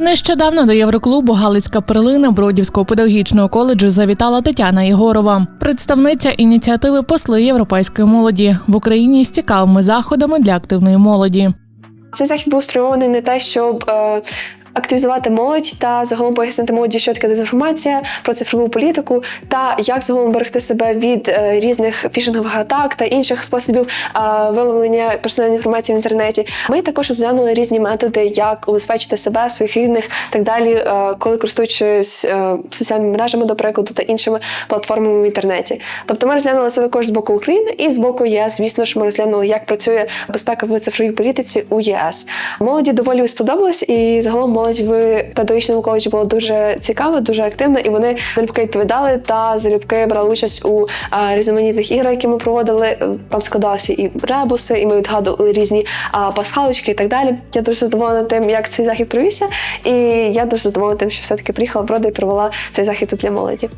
Нещодавно до Євроклубу Галицька перлина Бродівського педагогічного коледжу завітала Тетяна Єгорова, представниця ініціативи Посли європейської молоді в Україні з цікавими заходами для активної молоді. Цей захід був спрямований на те, щоб е, активізувати молодь та загалом пояснити молоді, що таке дезінформація про цифрову політику та як загалом берегти себе від е, різних фішингових атак та інших способів е, виловлення персональної інформації в інтернеті. Ми також розглянули різні методи, як убезпечити себе, своїх рідних так далі, е, коли користуючись е, соціальними мережами, до прикладу, та іншими платформами в інтернеті. Тобто ми розглянули це також з боку України і з боку ЄС. Звісно ж, ми розглянули, як працює безпека в цифровій політиці у єС. Молоді доволі сподобалось, і загалом молодь в педагогічному коледжі була дуже цікава, дуже активна, і вони залюбки відповідали та залюбки брали участь у різноманітних іграх, які ми проводили. Там складалися і ребуси, і ми відгадували різні пасхалочки і так далі. Я дуже задоволена тим, як цей захід провівся, і я дуже задоволена тим, що все-таки приїхала в Броди і провела цей захід тут для молоді.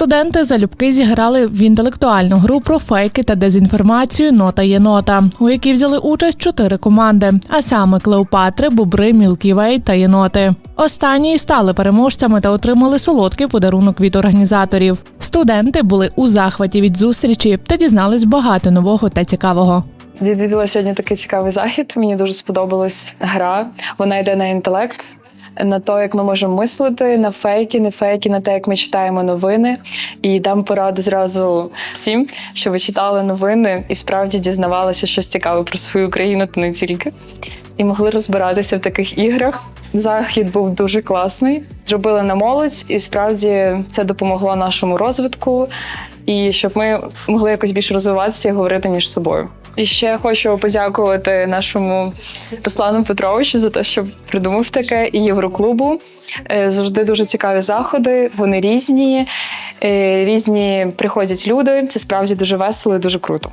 Студенти залюбки зіграли в інтелектуальну гру про фейки та дезінформацію Нота є нота, у якій взяли участь чотири команди, а саме Клеопатри, Бубри, Мілкі Вей та Єноти. Останні стали переможцями та отримали солодкий подарунок від організаторів. Студенти були у захваті від зустрічі та дізнались багато нового та цікавого. Відвідала сьогодні такий цікавий захід. Мені дуже сподобалась гра. Вона йде на інтелект, на те, як ми можемо мислити, на фейки, не фейки, на те, як ми читаємо новини. І дам пораду зразу всім, що ви читали новини і справді дізнавалися щось цікаве про свою країну, та не тільки. І могли розбиратися в таких іграх. Захід був дуже класний. Зробили на молодь, і справді це допомогло нашому розвитку, і щоб ми могли якось більше розвиватися і говорити між собою. І ще хочу подякувати нашому Руслану Петровичу за те, що придумав таке, і Євроклубу. Е, Завжди дуже цікаві заходи. Вони різні, е, різні приходять люди. Це справді дуже весело і дуже круто.